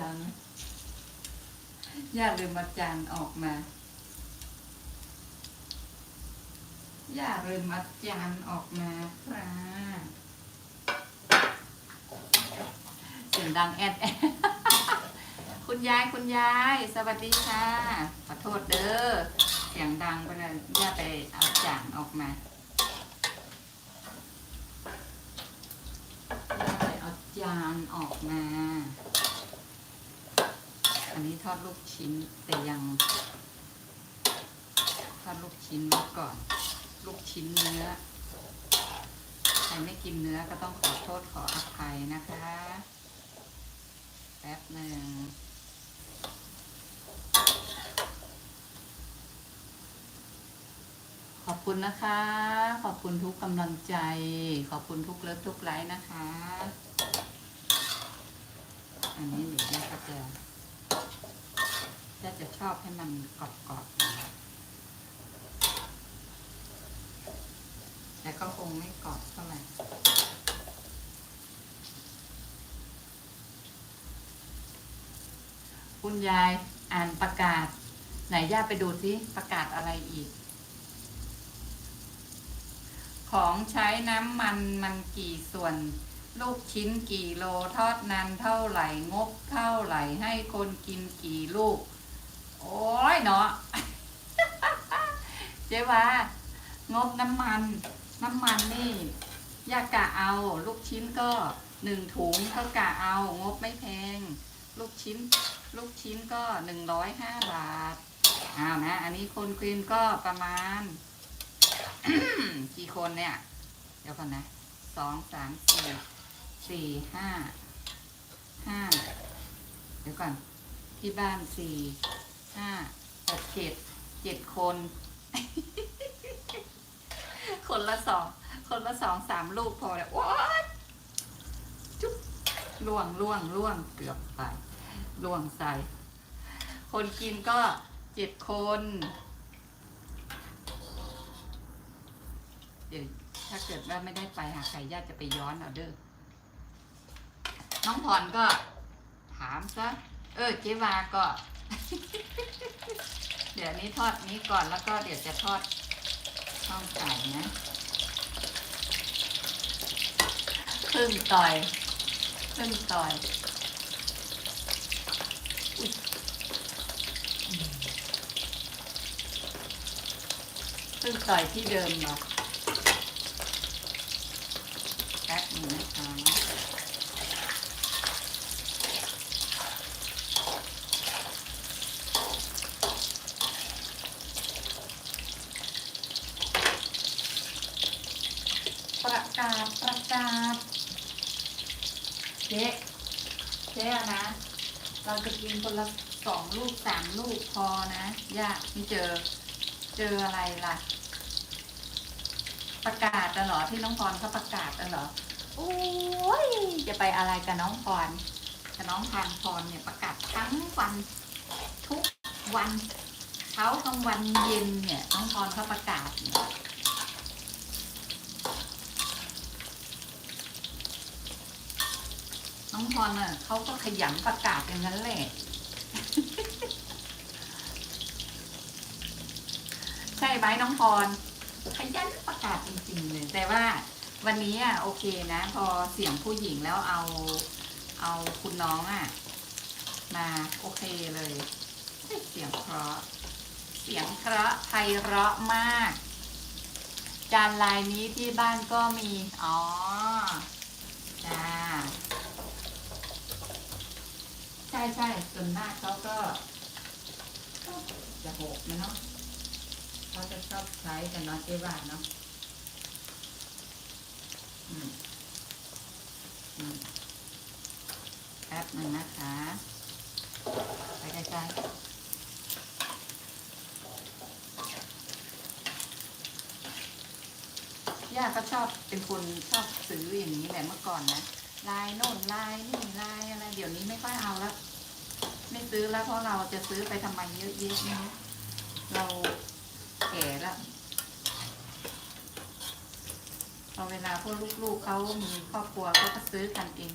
ดังย่าลืมอาจารย์ออกมาย่าลืมอาจารย์ออกมาครับเสียงดังแอดแอดคุณยายคุณยาย สวัสดีค่ะ ขอโทษเด้อเสียงดังไปเลยย่าไปเอาจานออกมาย่าไปเอาจานออกมา อันนี้ทอดลูกชิ้นแต่ยัง ทอดลูกชิ้นไว้ก่อน ลูกชิ้นเนื้อ ใครไม่กินเนื้อก็ต้องขอโทษขออภัยนะคะ แป๊บหนึ่งขอบคุณนะคะ ขอบคุณทุกกำลังใจ ขอบคุณทุกเลิฟทุกไลค์นะคะ อันนี้เดี๋ยวแม่ก็จะ จะจะชอบให้มันกรอบๆแต่ก็คงไม่กรอบเท่าไหร่คุณยายอ่านประกาศ ไหนย่าไปดูสิประกาศอะไรอีก ของใช้น้ำมันมันกี่ส่วน ลูกชิ้นกี่โลทอดนานเท่าไหร่งบเท่าไหร่ให้คนกินกี่ลูก โอ้ยเนาะเจ๊ว่างบน้ำมัน น้ำมันนี่ยากะเอา ลูกชิ้นก็หนึ่งถุงเท่ากะเอา งบไม่แพง ลูกชิ้น ลูกชิ้นก็หนึ่งร้อยห้าบาทอ้าวนะ อันนี้คนกินก็ประมาณ กี่คนเนี่ย เดี๋ยวก่อนนะสองสามสี่สี่ห้าห้าเดี๋ยวก่อน ที่บ้านสี่ ห้าหกเจ็ดเจ็ดคน คนละสองคนละสองสามลูกพอแล้วว้าจุ๊บล่วงล่วงล่วงเกือบไปล่วงใส่ คนกินก็เจ็ดคนเดี๋ยวถ้าเกิดว่าไม่ได้ไปหาใครญาติจะไปย้อนเอาเด้อน้องพรก็ถามซะเออเจวาก็ เดี๋ยวนี้ทอดนี้ก่อนแล้วก็เดี๋ยวจะทอดข้าวไก่นะพึ่งต่อยพึ่งต่อยอุ๊ยพึ่งต่อยที่เดิมเหรอ แป๊บหนึงนะคะประกาาศเจ๊เจ๊อนะ เราจะกินคนละสองลูกสามลูกพอนะย่าไม่เจอ เจออะไรล่ะ ประกาศอะเหรอที่น้องพรเขาประกาศอะเหรอโอ้ยจะไปอะไรกับน้องพรกับน้องพานพรเนี่ยประกาศทั้งวัน ทุกวันเช้ากลางวันเย็นเนี่ยน้องพรเขาประกาศเนี่ย น้องพรน่ะเขาก็ขยันประกาศอย่างนั้นแหละ ใช่ไหมน้องพร ขยันประกาศจริงๆเลยแต่ว่าวันนี้อะโอเคนะ พอเสียงผู้หญิงแล้วเอาเอาคุณน้องอะ มาโอเคเลย เสียงเพราะ เสียงเพราะไพเราะมาก จานลายนี้ที่บ้านก็มี อ๋อ จ้า ใช่ใช่ส่วนมากเขาก็จะหกนะเนาะเขาจะชอบใช้กันเนาะเจ๊ว่าเนาะอืมอืมแป๊บหนึ่งนะคะไปใกล้ๆย่าก็ชอบเป็นคนชอบซื้ออย่างนี้แหละเมื่อก่อนนะลายโน่นลายนี่ลายอะไรเดี๋ยวนี้ไม่ค่อยเอาแล้ว ไม่ซื้อแล้วเพราะเราจะซื้อไปทำไมเยอะแยะเราแก่แล้วพอเวลาพวกลูกๆเขามีครอบครัวเขาก็ซื้อกันเอง